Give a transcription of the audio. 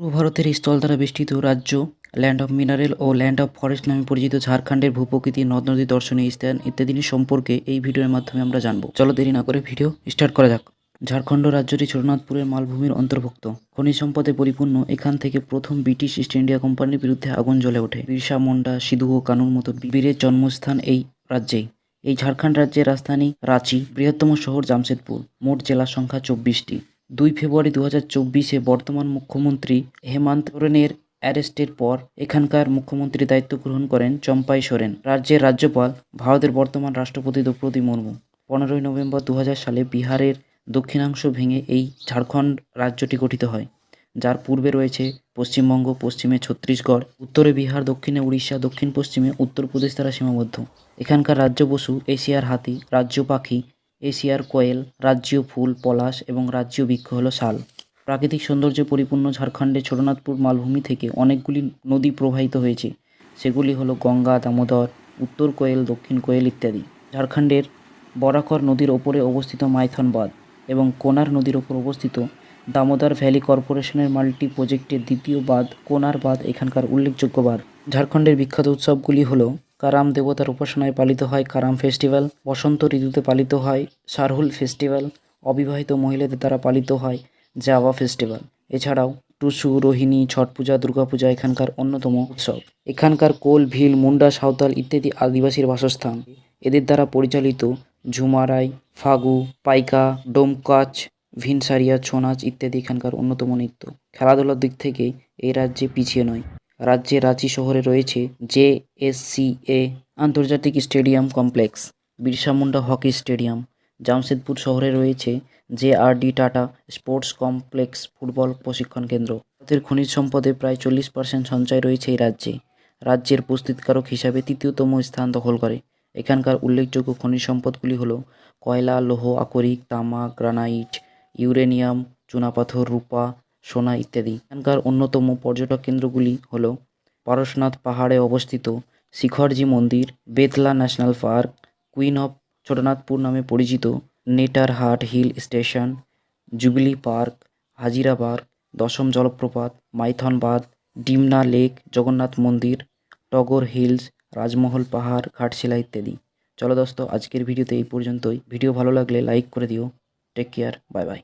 পূর্ব ভারতের স্থল দ্বারা বেষ্টিত রাজ্য ল্যান্ড অফ মিনারেল ও ল্যান্ড অফ ফরেস্ট নামে পরিচিত ঝাড়খণ্ডের ভূপ্রকৃতি নদ নদী দর্শনীয় স্থান ইত্যাদি সম্পর্কে এই ভিডিওর মাধ্যমে আমরা জানব। চলো দেরি না করে ভিডিও স্টার্ট করা যাক। ঝাড়খণ্ড রাজ্যটি ছোটনাথপুরের মালভূমির অন্তর্ভুক্ত। খনিজ সম্পদে পরিপূর্ণ, এখান থেকে প্রথম ব্রিটিশ ইস্ট ইন্ডিয়া কোম্পানির বিরুদ্ধে আগুন জ্বলে ওঠে। বিরসা, মুন্ডা সিধু ও কানুর মতো বীরের জন্মস্থান এই রাজ্যেই। এই ঝাড়খণ্ড রাজ্যের রাজধানী রাঁচি, বৃহত্তম শহর জামশেদপুর। মোট জেলা সংখ্যা চব্বিশটি। দুই ফেব্রুয়ারি দু চব্বিশে বর্তমান মুখ্যমন্ত্রী হেমন্ত সোরেনের অ্যারেস্টের পর এখানকার মুখ্যমন্ত্রী দায়িত্ব গ্রহণ করেন চম্পাই সোরেন। রাজ্যের রাজ্যপাল, ভারতের বর্তমান রাষ্ট্রপতি দ্রৌপদী মুর্মু। পনেরোই নভেম্বর দু হাজার সালে বিহারের দক্ষিণাংশ ভেঙে এই ঝাড়খণ্ড রাজ্যটি গঠিত হয়। যার পূর্বে রয়েছে পশ্চিমবঙ্গ, পশ্চিমে ছত্তিশগড়, উত্তরে বিহার, দক্ষিণে উড়িষ্যা, দক্ষিণ পশ্চিমে উত্তরপ্রদেশ দ্বারা সীমাবদ্ধ। এখানকার রাজ্য পশু এশিয়ার হাতি, রাজ্য পাখি এশিয়ার কোয়েল রাজ্য ফুল, পলাশ এবং রাজ্যীয় বৃক্ষ হল শাল। প্রাকৃতিক সৌন্দর্যে পরিপূর্ণ ঝাড়খণ্ডের ছোটনাথপুর মালভূমি থেকে অনেকগুলি নদী প্রবাহিত হয়েছে। সেগুলি হলো গঙ্গা, দামোদর, উত্তর কোয়েল, দক্ষিণ কোয়েল ইত্যাদি। ঝাড়খণ্ডের বরাকর নদীর ওপরে অবস্থিত মাইথন বাঁধ এবং কোনার নদীর ওপর অবস্থিত দামোদর ভ্যালি কর্পোরেশনের মাল্টি প্রজেক্টের দ্বিতীয় বাঁধ, কোনার বাঁধ এখানকার উল্লেখযোগ্য বাঁধ। ঝাড়খণ্ডের বিখ্যাত উৎসবগুলি হলো কারাম দেবতার উপাসনায় পালিত হয় কারাম ফেস্টিভ্যাল, বসন্ত ঋতুতে পালিত হয় সারহুল ফেস্টিভ্যাল, অবিবাহিত মহিলাদের দ্বারা পালিত হয় জাভা ফেস্টিভ্যাল। এছাড়াও টুসু, রোহিণী, ছট পূজা দুর্গাপূজা এখানকার অন্যতম উৎসব। এখানকার কোল, ভিল, মুন্ডা, সাঁওতাল ইত্যাদি আদিবাসীর বাসস্থান। এদের দ্বারা পরিচালিত ঝুমারাই, ফাগু, পাইকা, ডোমকাচ, ভিনসারিয়া ছৌ নাচ ইত্যাদি এখানকার অন্যতম নৃত্য। খেলাধুলার দিক থেকে এই রাজ্যে পিছিয়ে নয়। রাজ্যে রাঁচি শহরে রয়েছে জে এস সি এ আন্তর্জাতিক stadium complex, Birsa Munda hockey stadium, Jamshedpur শহরে রয়েছে J R D Tata sports complex football প্রশিক্ষণ কেন্দ্র। ভারতের খনিজ সম্পদে প্রায় চল্লিশ পার্সেন্ট সঞ্চয় রয়েছে এই রাজ্যে। রাজ্যের প্রস্তুতকারক হিসাবে তৃতীয়তম স্থান দখল করে। এখানকার উল্লেখযোগ্য খনিজ সম্পদগুলি হলো কয়লা, লৌহ, আকরিক, তামা, গ্রানাইট, ইউরেনিয়াম, চুনাপাথর, রূপা সোনা ইত্যাদি। এখানকার অন্যতম পর্যটক কেন্দ্রগুলি হল পারশনাথ পাহাড়ে অবস্থিত শিখরজি মন্দির, Betla national park, queen of Chotanagpur নামে পরিচিত Netarhat hill station, Jubilee park, Hazira park, Dassam জলপ্রপাত, মাইথন বাঁধ, ডিমনা লেক, জগন্নাথ মন্দির, টগর হিলস, রাজমহল পাহাড়, ঘাটশিলা ইত্যাদি। চলো দোস্ত, আজকের ভিডিওতে এই পর্যন্তই। ভিডিও ভালো লাগলে লাইক করে দিও। Take care, bye bye.